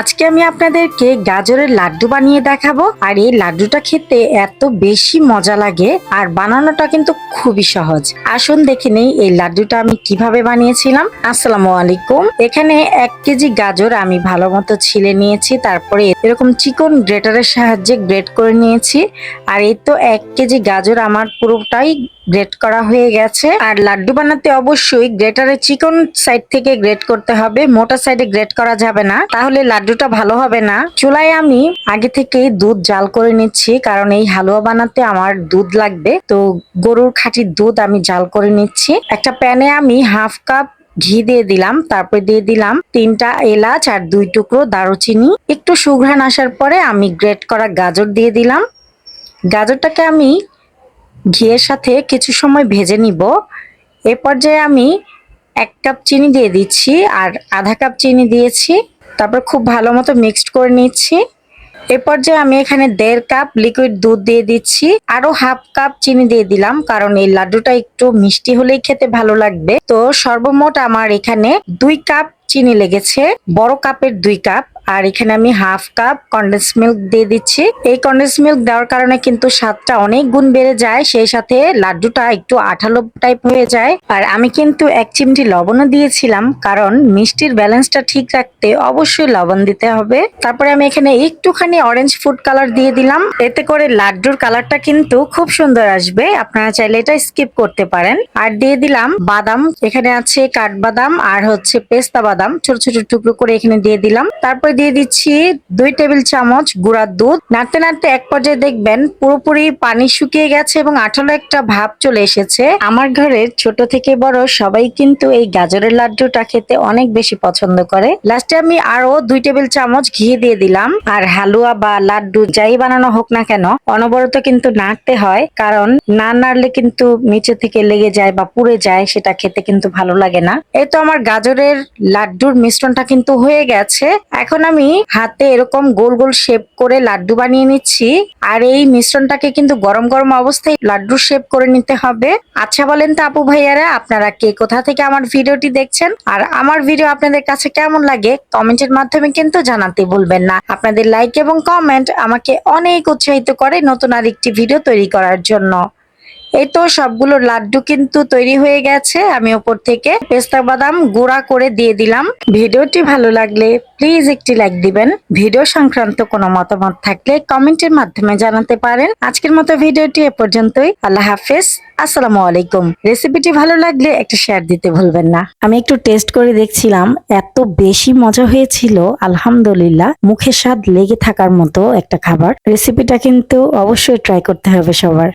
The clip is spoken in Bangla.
আজকে আমি আপনাদেরকে গাজরের লাড্ডু বানিয়ে দেখাবো। আর এই লাড্ডুটা খেতে এত বেশি মজা লাগে, আর বানানোটা কিন্তু খুবই সহজ। আসুন দেখে নেই এই লাড্ডুটা আমি কীভাবে বানিয়েছিলাম। আসসালামু আলাইকুম। এখানে এক কেজি গাজর আমি ভালো মতো ছিলে নিয়েছি, তারপরে এরকম চিকন গ্রেটারের সাহায্যে গ্রেট করে নিয়েছি। আর এই তো এক কেজি গাজর আমার পুরোটাই গ্রেট করা হয়ে গেছে। আর লাড্ডু বানাতে অবশ্যই গ্রেটারের চিকন সাইড থেকে গ্রেট করতে হবে। মোটা সাইডে গ্রেট করা যাবে না। তাহলে লাড্ডুটা ভালো হবে না। চুলায় আমি আগে থেকেই দুধ জাল করে নিচ্ছি, কারণ এই হালুয়া বানাতে আমার দুধ লাগবে। তো গরুর খাঁটির দুধ আমি জাল করে নিচ্ছি। একটা প্যানে আমি হাফ কাপ ঘি দিয়ে দিলাম। তারপরে দিয়ে দিলাম তিনটা এলাচ আর দুই টুকরো দারুচিনি। একটু সুঘ্রাণ আসার পরে আমি গ্রেট করা গাজর দিয়ে দিলাম। গাজরটাকে আমি ঘিয়ের সাথে কিছু সময় ভেজে নিব। এ পর্যায়ে আমি এক কাপ চিনি দিয়ে দিচ্ছি আর আধা কাপ চিনি দিয়েছি। তারপর খুব ভালো মতো মিক্সড করে নিচ্ছি। এ পর্যায়ে আমি এখানে দেড় কাপ লিকুইড দুধ দিয়ে দিচ্ছি। আরও হাফ কাপ চিনি দিয়ে দিলাম, কারণ এই লাড্ডুটা একটু মিষ্টি হলেই খেতে ভালো লাগবে। তো সর্বমোট আমার এখানে দুই কাপ চিনি লেগেছে, বড় কাপের দুই কাপ। আর এখানে আমি হাফ কাপ কন্ডেন্স মিল্ক দিয়ে দিচ্ছি। এই কন্ডেন্স মিল্ক দেওয়ার কারণে কিন্তু স্বাদটা অনেক গুণ বেড়ে যায়, সেই সাথে লাড্ডুটা একটু আঠালো টাইপ হয়ে যায়। আর আমি কিন্তু এক চিমটি লবণও দিয়েছিলাম, কারণ মিষ্টির ব্যালেন্সটা ঠিক রাখতে অবশ্যই লবণ দিতে হবে। তারপরে আমি এখানে একটুখানি অরেঞ্জ ফুড কালার দিয়ে দিলাম। এতে করে লাড্ডুর কালারটা কিন্তু খুব সুন্দর আসবে, আপনারা চাইলে এটা স্কিপ করতে পারেন। আর দিয়ে দিলাম বাদাম, এখানে আছে কাঠবাদাম আর হচ্ছে পেস্তা বাদাম, ছোট ছোট টুকরো করে এখানে দিয়ে দিলাম। তারপর দিয়ে দিচ্ছি দুই টেবিল চামচ গুঁড়ার দুধ। নাড়তে নাড়তে এক পর্যায়ে দেখবেন পুরোপুরি পানি শুকিয়ে গেছে এবং আঠালো একটা ভাব চলে এসেছে। আমার ঘরের ছোট থেকে বড় সবাই কিন্তু এই গাজরের লাড্ডুটা খেতে অনেক বেশি পছন্দ করে। লাস্টে আমি আরও দুই টেবিল চামচ ঘি দিয়ে দিলাম। আর হালুয়া বা লাড্ডু যাই বানানো হোক না কেন, অনবরত কিন্তু নাড়তে হয়। কারণ না নাড়লে কিন্তু নিচে থেকে লেগে যায় বা পুড়ে যায়, সেটা খেতে কিন্তু ভালো লাগে না। এই তো আমার গাজরের লাড্ডুর মিশ্রণটা কিন্তু হয়ে গেছে। এখন আমি হাতে এরকম গোল গোল শেপ করে লাড্ডু বানিয়ে নিচ্ছি। আর এই মিশ্রণটাকে কিন্তু গরম গরম অবস্থায় লাড্ডু শেপ করে নিতে হবে। আচ্ছা বলেন তো আপু ভাইয়ারা, আপনারা কে কোথা থেকে আমার ভিডিওটি দেখছেন? আর আমার ভিডিও আপনাদের কাছে কেমন লাগে, কমেন্টের মাধ্যমে কিন্তু জানাতে ভুলবেন না। আপনাদের লাইক এবং কমেন্ট আমাকে অনেক উৎসাহিত করে নতুন আরেকটি ভিডিও তৈরি করার জন্য। এই তো সবগুলো লাড্ডু কিন্তু তৈরি হয়ে গেছে। আমি ওপর থেকে পেস্তা বাদাম গুঁড়া করে দিয়ে দিলাম। ভিডিওটি ভালো লাগলে প্লিজ একটি লাইক দিবেন। ভিডিও সংক্রান্ত কোনো মতামত থাকলে কমেন্টের মাধ্যমে জানাতে পারেন। আজকের মতো ভিডিওটি এ পর্যন্তই। আল্লাহ হাফেজ। আসসালামু আলাইকুম। রেসিপিটি ভালো লাগলে একটা শেয়ার দিতে ভুলবেন না। আমি একটু টেস্ট করে দেখছিলাম। এত বেশি মজা হয়েছিল। আলহামদুলিল্লাহ মুখের স্বাদ লেগে থাকার মতো একটা খাবার। রেসিপিটা কিন্তু অবশ্যই ট্রাই করতে হবে সবার।